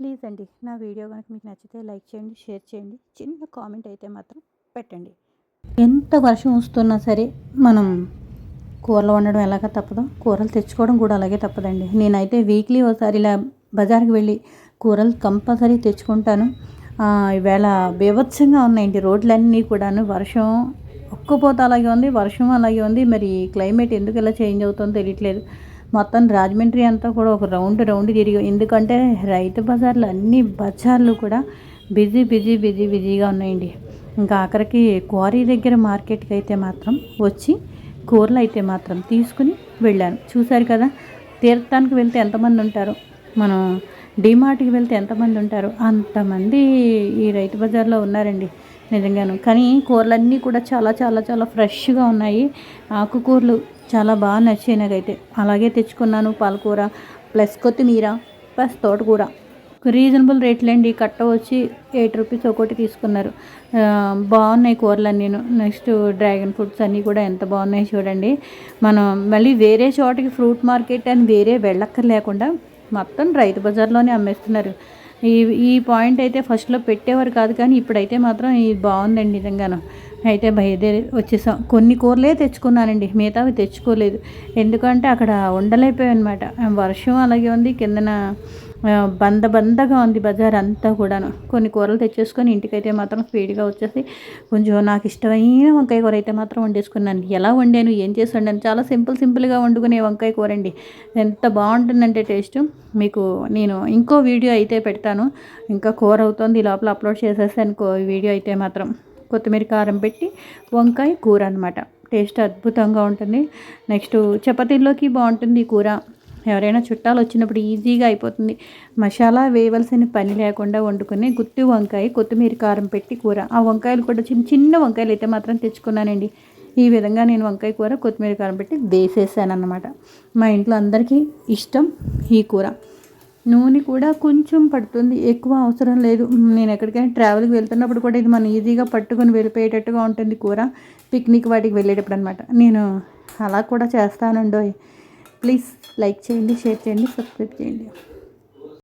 Please అండి నా video కనుక మీకు నచ్చితే లైక్ చేయండి షేర్ చేయండి. చిన్న కామెంట్ అయితే మాత్రం పెట్టండి. ఎంత వర్షం వస్తున్నా సరే మనం కూరలు వండడం ఎలాగ తప్పదో. కూరలు తెచ్చుకోవడం కూడా అలాగే తప్పదండి. నేనైతే వీక్లీ ఒకసారి ఇలా బజార్కి వెళ్ళి కూరలు కంపల్సరీ తెచ్చుకుంటాను. ఈవేళ బీభత్సంగా ఉన్నాయండి రోడ్లన్నీ కూడాను. వర్షం ఒక్కపోత అలాగే ఉంది వర్షం అలాగే ఉంది. మరి క్లైమేట్ ఎందుకు ఇలా చేంజ్ అవుతుందో తెలియట్లేదు. మొత్తం రాజమండ్రి అంతా కూడా ఒక రౌండ్ రౌండ్ తిరిగి ఎందుకంటే రైతు బజార్లు అన్ని బజార్లు కూడా బిజీ బిజీ బిజీ బిజీగా ఉన్నాయండి. ఇంకా ఆఖరికి క్వారీ దగ్గర మార్కెట్కి అయితే మాత్రం వచ్చి కూరలు అయితే మాత్రం తీసుకుని వెళ్ళాను. చూశారు కదా తీర్థానికి వెళ్తే ఎంతమంది ఉంటారు? మనం డిమార్ట్కి వెళ్తే ఎంతమంది ఉంటారు? అంతమంది ఈ రైతు బజార్లో ఉన్నారండి. నిజంగాను. కానీ కూరలన్నీ కూడా చాలా చాలా చాలా ఫ్రెష్గా ఉన్నాయి. ఆకుకూరలు చాలా బాగా నచ్చాయి నాకైతే. అలాగే తెచ్చుకున్నాను పాలకూర ప్లస్ కొత్తిమీర ప్లస్ తోటకూర. రీజనబుల్ రేట్లండి కట్ట వచ్చి ఎయిట్ రూపీస్ ఒకటి తీసుకున్నారు. బాగున్నాయి కూరలు నేను నెక్స్ట్ డ్రాగన్ ఫ్రూట్స్ అన్నీ కూడా ఎంత బాగున్నాయి చూడండి. మనం మళ్ళీ వేరే చోటకి ఫ్రూట్ మార్కెట్ అని వేరే వెళ్ళక్కర్ లేకుండా మొత్తం రైతు బజార్లోనే అమ్మేస్తున్నారు. ఈ ఈ పాయింట్ అయితే ఫస్ట్లో పెట్టేవారు కాదు కానీ ఇప్పుడైతే మాత్రం ఇది బాగుందండి నిజంగాను. అయితే బయలుదేరి వచ్చేసాం. కొన్ని కూరలే తెచ్చుకున్నానండి. మిగతావి తెచ్చుకోలేదు. ఎందుకంటే అక్కడ ఉండలేకపోయాయి అనమాట వర్షం అలాగే ఉంది. కిందన బంద బందగా ఉంది బజార్ అంతా కూడాను. కొన్ని కూరలు తెచ్చేసుకొని ఇంటికైతే మాత్రం స్పీడ్గా వచ్చేసి కొంచెం నాకు ఇష్టమైన వంకాయ కూర అయితే మాత్రం వండేసుకున్నాను. ఎలా వండాను ఏం చేసి వండాను చాలా సింపుల్ సింపుల్గా వండుకునే వంకాయ కూర అండి ఎంత బాగుంటుందంటే టేస్ట్. మీకు నేను ఇంకో వీడియో అయితే పెడతాను. ఇంకా కూర అవుతుంది ఈ లోపల అప్లోడ్ చేసేసాను కో- వీడియో అయితే మాత్రం. కొత్తిమీర కారం పెట్టి వంకాయ కూర అనమాట టేస్ట్ అద్భుతంగా ఉంటుంది. నెక్స్ట్ చపాతీల్లోకి బాగుంటుంది ఈ కూర. ఎవరైనా చుట్టాలు వచ్చినప్పుడు ఈజీగా అయిపోతుంది. మసాలా వేయవలసిన పని లేకుండా వండుకుని గుత్తి వంకాయ కొత్తిమీర కారం పెట్టి కూర. ఆ వంకాయలు కూడా చిన్న చిన్న వంకాయలు అయితే మాత్రం తెచ్చుకున్నానండి. ఈ విధంగా నేను వంకాయ కూర కొత్తిమీర కారం పెట్టి వేసేసాను అన్నమాట మా ఇంట్లో అందరికీ ఇష్టం ఈ కూర. నూనె కూడా కొంచెం పడుతుంది. ఎక్కువ అవసరం లేదు. నేను ఎక్కడికైనా ట్రావెల్కి వెళ్తున్నప్పుడు కూడా ఇది మనం ఈజీగా పట్టుకొని వెళ్ళిపోయేటట్టుగా ఉంటుంది కూర. పిక్నిక్ వాటికి వెళ్ళేటప్పుడు అనమాట నేను అలా కూడా చేస్తానండోయ్ ప్లీజ్ లైక్ చేయండి షేర్ చేయండి సబ్స్క్రైబ్ చేయండి.